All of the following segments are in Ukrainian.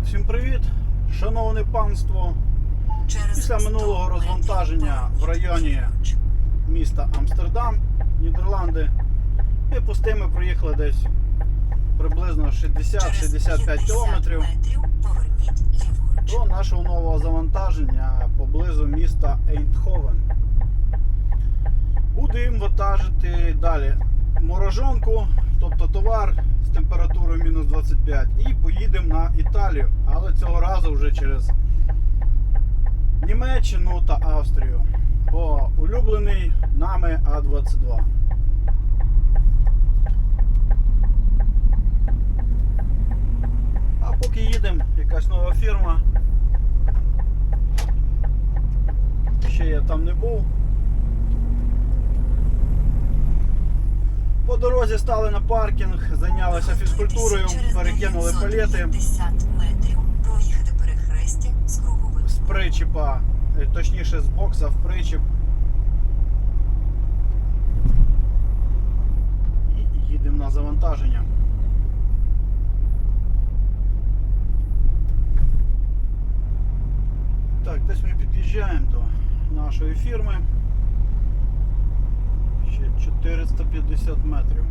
Так, всім привіт, шановне панство. Після минулого розвантаження в районі міста Амстердам, Нідерланди, ми пустими проїхали десь приблизно 60-65 кілометрів до нашого нового завантаження поблизу міста Ейндховен. Будемо вантажити далі морожонку, тобто товар температурою мінус 25, і поїдемо на Італію, але цього разу вже через Німеччину та Австрію по улюблений нами А22. А поки їдемо, якась нова фірма. Ще я там не був. По дорозі стали на паркінг, зайнялися фізкультурою, перекинули палети 950 метрів проїхати перехрестя з круговим. з причіпа, е, точніше з бокса в причіп. І їдемо на завантаження. Так, десь ми під'їжджаємо до нашої фірми. Ще 450 метрів.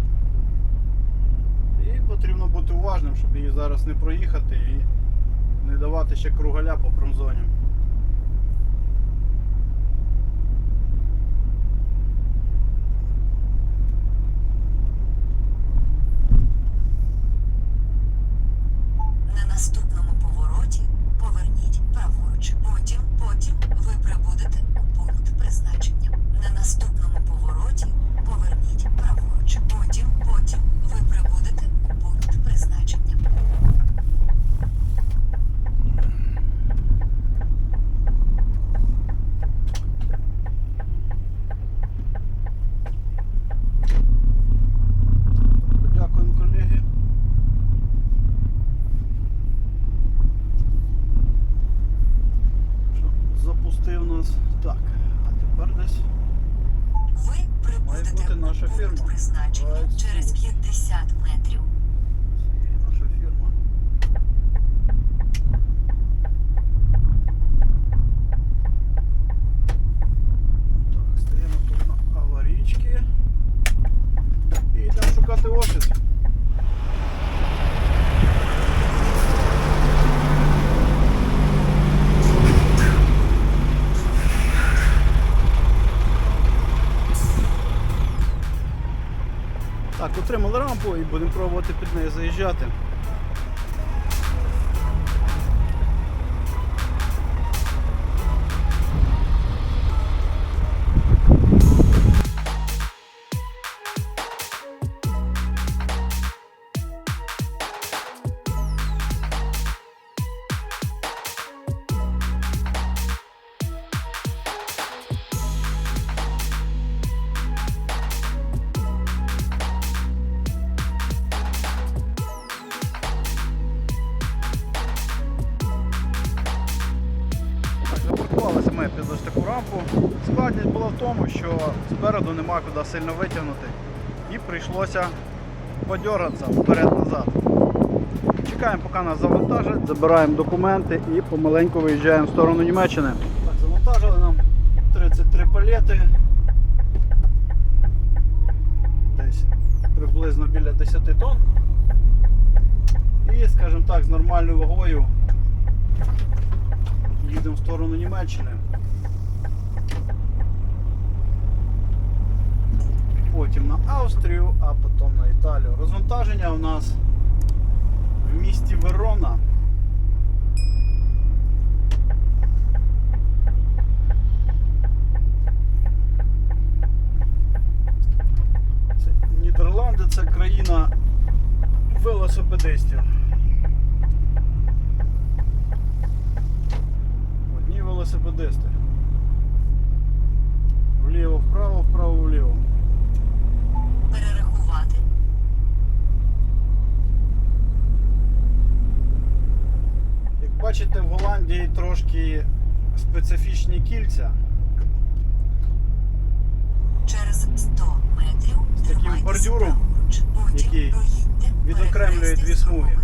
І потрібно бути уважним, щоб її зараз не проїхати і не давати ще кругаля по промзоні. На наступному повороті поверніть праворуч. Потім, потім ви прибудете у пункт призначення. На наступному повороті поверніть праворуч. Потім, потім ви прибудете у пункт призначення. Подякуємо, колеги. Що запустив нас. Так, а тепер десь Ви Має бути прибудете наша у пункт призначення через слухай. 50 метрів. це є наша фірма. Так, стаємо тут на аварійки. І йдемо шукати офіс. Так, отримали рампу і будемо пробувати під неї заїжджати. Тому, що спереду нема куди сильно витягнути. І прийшлося подергатися вперед-назад. Чекаємо, поки нас завантажать, забираємо документи і помаленьку виїжджаємо в сторону Німеччини. Так, завантажили нам 33 палети. Десь приблизно біля 10 тонн. І, скажімо так, з нормальною вагою їдемо в сторону Німеччини. Потім на Австрію, а потім на Італію. Розвантаження у нас в місті Верона. Нідерланди це країна велосипедистів. Кільця. Через 100 метрів З таким бордюром, який відокремлює дві смуги.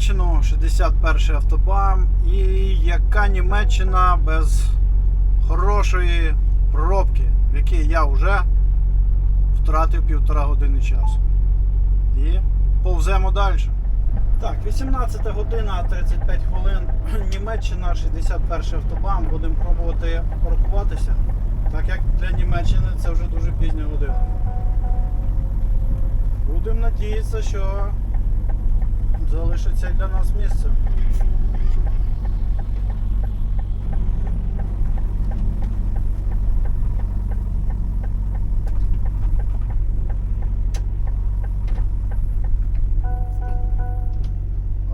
Німеччину, 61 автобан. І яка Німеччина без хорошої пробки, в якій я вже втратив півтора години часу. І повземо далі. Так, 18 година 35 хвилин. Німеччина, 61 автобан. Будемо пробувати паркуватися. Так як для Німеччини це вже дуже пізня година. Будемо надіятися, що залишиться для нас місце.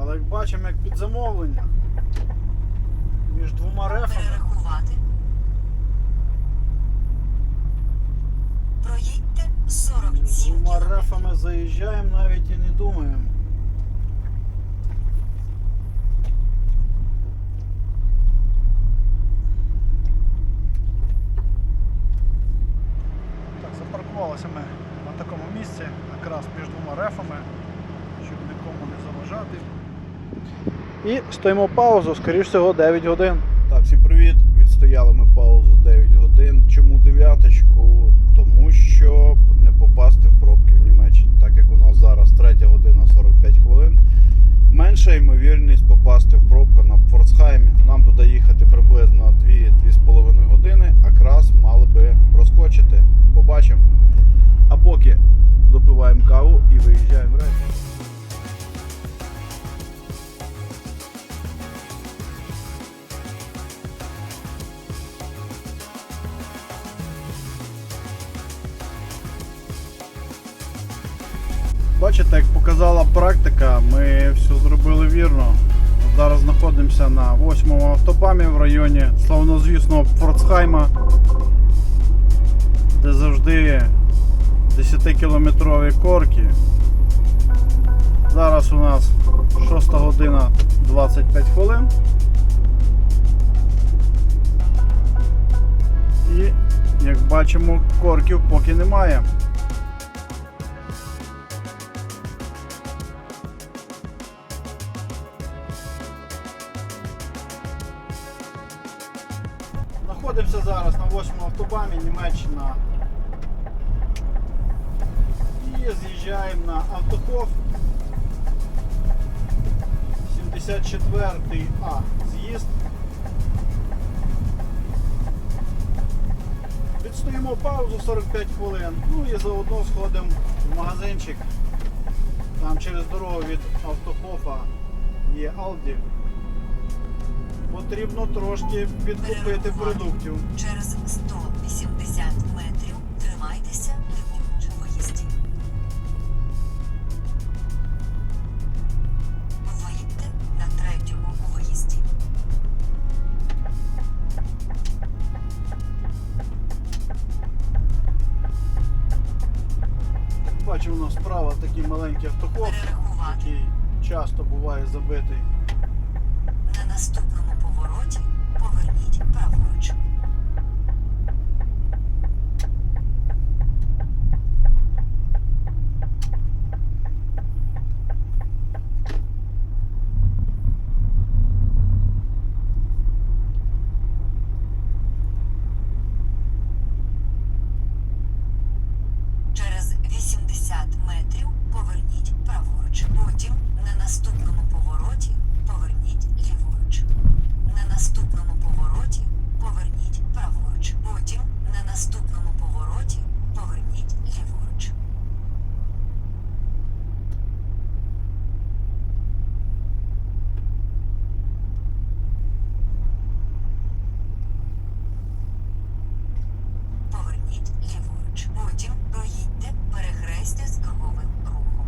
Але як бачимо, як під замовлення між двома рефами. Перерахувати. Проїдьте Між 47 двома кілометрів. рефами заїжджаємо, навіть і не думаємо. Так, запаркувалися ми на такому місці, якраз між двома рефами, щоб нікому не заважати. І стоїмо паузу, скоріш всього, 9 годин. Так, всім привіт. Відстояли ми паузу 9 годин. Чому дев'яточку? Тому що не попасти в пробки в Німеччині. Так як у нас зараз 3 година 45 хвилин. Менша ймовірність попасти в пробку на Форсхаймі. Нам туди їхати приблизно 2-2,5 години, а якраз мали би проскочити. Побачимо. Допиваємо каву і виїжджаємо в. Бачите, як показала практика, ми все зробили вірно. Зараз знаходимося на 8-му автобамі в районі славнозвісного Форцхайма, де завжди 10-кілометрові корки. Зараз у нас 6 година 25 хвилин. І, як бачимо, корків поки немає. Знаходимося зараз на 8-му автобамі Німеччина. І на автохоф. 74 А з'їзд. Відстоїмо паузу 45 хвилин. Ну і заодно сходимо в магазинчик. Там через дорогу від автохофа є Aldi. Потрібно трошки підкупити продуктів. Через 180 Бачу, у нас справа такий маленький Перерахувати. який часто буває забитий. На наступному повороті поверніть праворуч. Через 80 метрів поверніть праворуч. Потім на наступному повороті поверніть ліворуч. На наступному повороті поверніть праворуч. Потім на наступному повороті поверніть ліворуч. Поверніть ліворуч. Потім проїдьте перехрестя з круговим рухом.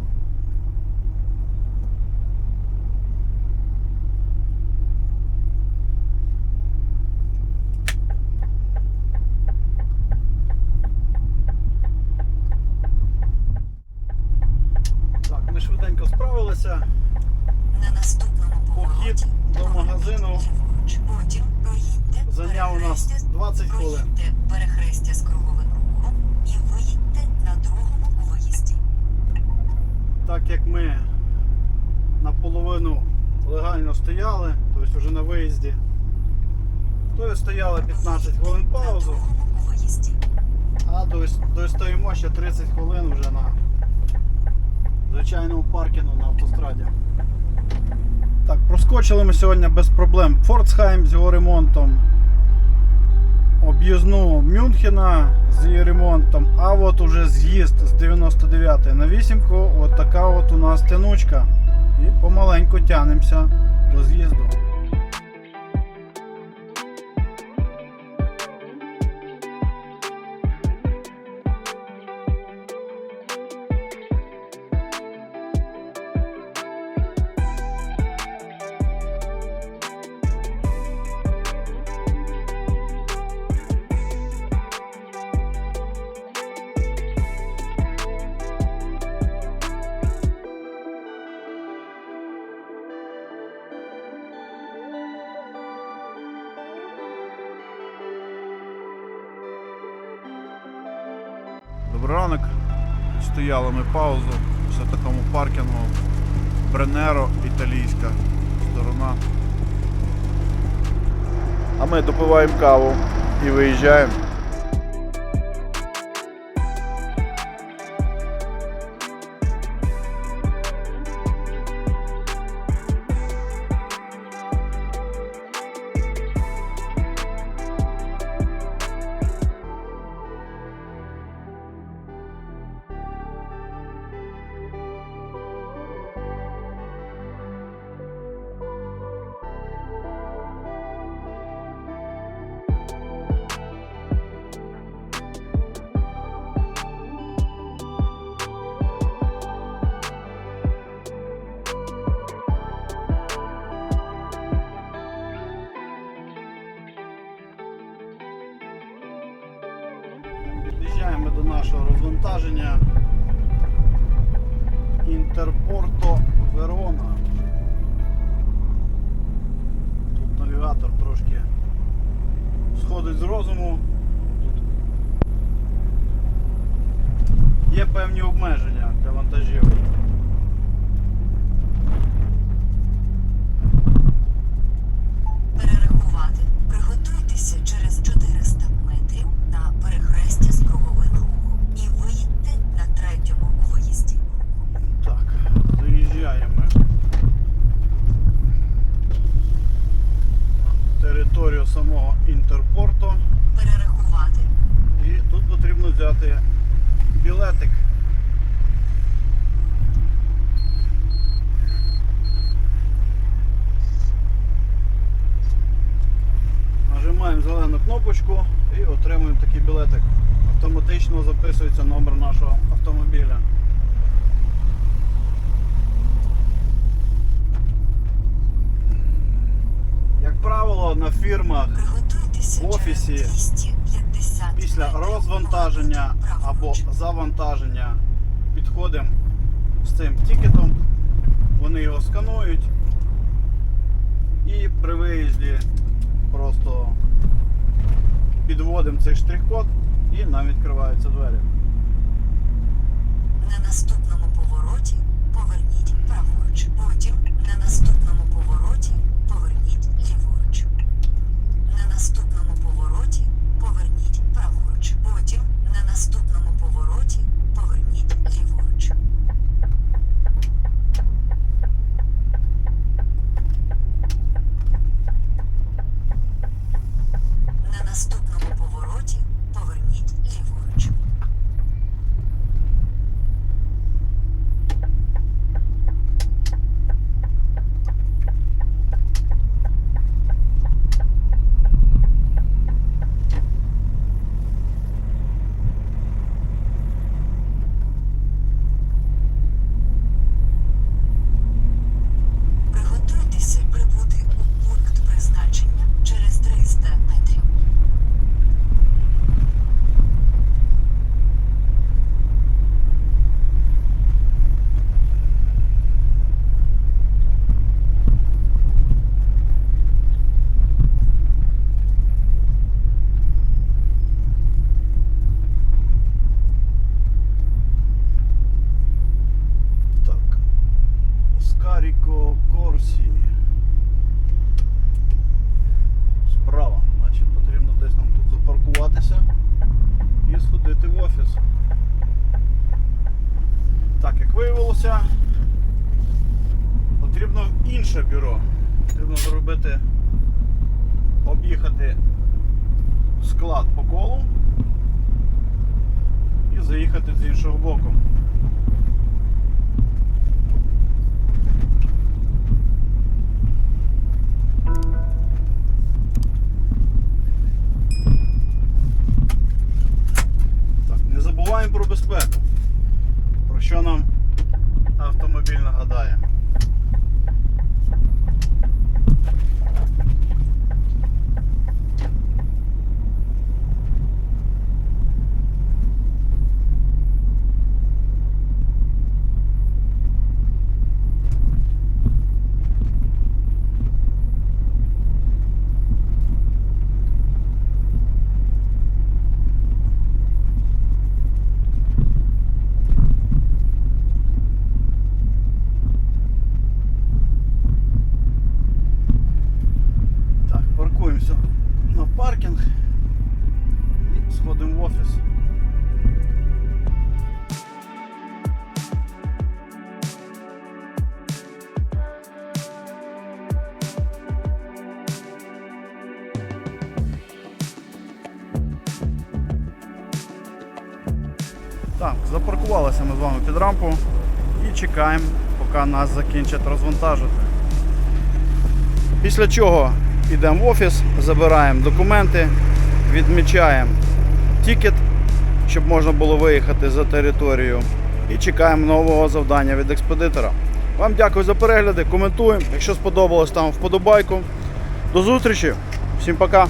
Так, ми швиденько справилися. На наступному повороті до магазину ліворуч. Потім проїдьте Зайняв у нас перехрестя з- 20 хвилин. проїдьте перехрестя з круговим рухом і виїдьте на другому виїзді. Так як ми наполовину хвилину легально стояли, тобто вже на виїзді. Тобто стояли 15 хвилин паузу, а дос- достоїмо ще 30 хвилин вже на звичайному паркінгу на автостраді. Так, проскочили ми сьогодні без проблем Форцхайм з його ремонтом. Об'їзну Мюнхена з її ремонтом, а от уже з'їзд з 99 на 8 от така от у нас тянучка. І помаленьку тянемося до з'їзду. Добрий ранок. Стояли ми паузу в такому паркінгу. Бренеро, італійська сторона. А ми допиваємо каву і виїжджаємо. Інтерпорто Верона. Тут навігатор трошки сходить з розуму. Тут є певні обмеження для вантажів. Самого Інтерпорту. Перерахувати. І тут потрібно взяти білетик. Нажимаємо зелену кнопочку і отримуємо такий білетик. Автоматично записується номер нашого автомобіля. Як правило, на фірмах В офісі після розвантаження або завантаження підходимо з цим тікетом, вони його сканують і при виїзді просто підводимо цей штрих-код і нам відкриваються двері. Так, запаркувалися ми з вами під рампу і чекаємо, поки нас закінчать розвантажити. Після чого йдемо в офіс, забираємо документи, відмічаємо тікет, щоб можна було виїхати за територію. І чекаємо нового завдання від експедитора. Вам дякую за перегляди, коментуємо. Якщо сподобалось, там вподобайку. До зустрічі, всім пока!